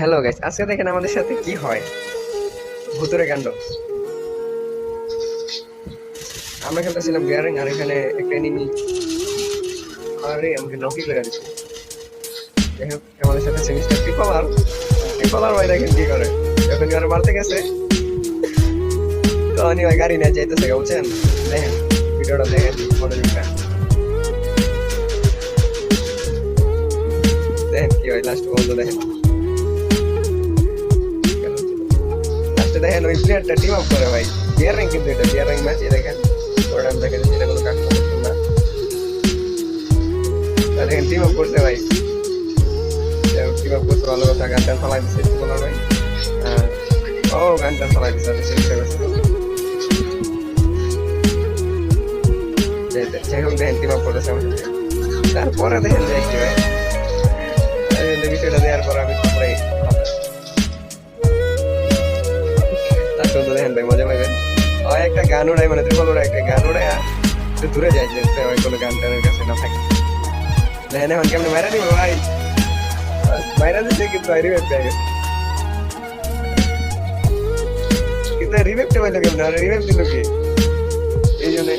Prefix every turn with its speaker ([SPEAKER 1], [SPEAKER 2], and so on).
[SPEAKER 1] Hello guys আজকে দেখেন আমাদের সাথে কি হয়? ভুতুরে কাণ্ড। আমরা খেলতেছিলাম বিয়ারিং আর এখানে একটা এনিমি আরে, আমাকে নকি করে দিচ্ছে আমাদের সাথে semester triple R triple R ভাই, দেখেন কি করে। যখন ওরা মারতে গেছে? তো উনি ওই গাড়ি নিয়ে যাইতেছে, বুঝছেন? দেখেন, ভিডিওটা দেখেন মনোযোগটা দেখেন কি হয় লাস্ট পর্যন্ত দেখেন। ওই প্লেয়ারটা টিম আপ করে ভাই বিয়ার র্যাঙ্ক কিন্তু এটা বিয়ার র্যাঙ্ক ম্যাচ দেখেন ওটা দেখেন এটা কোনো কাজ করছেন না দেখেন টিম আপ করছে ভাই টিম আপ করছে ভালো কথা গান টান ফালাই দিচ্ছে বলার ভাই ও গান টান ফালাই দিচ্ছে চেষ্টা করছি যাই- হোক দেখেন টিম আপ করতেছে সাথে তারপরে দেখেন যে দেখেন ভাই মজা পাইবেন ওই একটা গান উড়াই মানে ত্রিপল উড়াই একটা গান উড়াই একটু দূরে যাই যে ওই কোনো গান টানের কাছে না থাকে। দেখেন এখন কেমন মাইরা দিব ভাই? মাইরা দিচ্ছে কিন্তু রিভেপ পেয়ে গেছে কিন্তু রিভেপটা পাইলো কেমন? আর রিভেপ দিল কি? এই জন্য।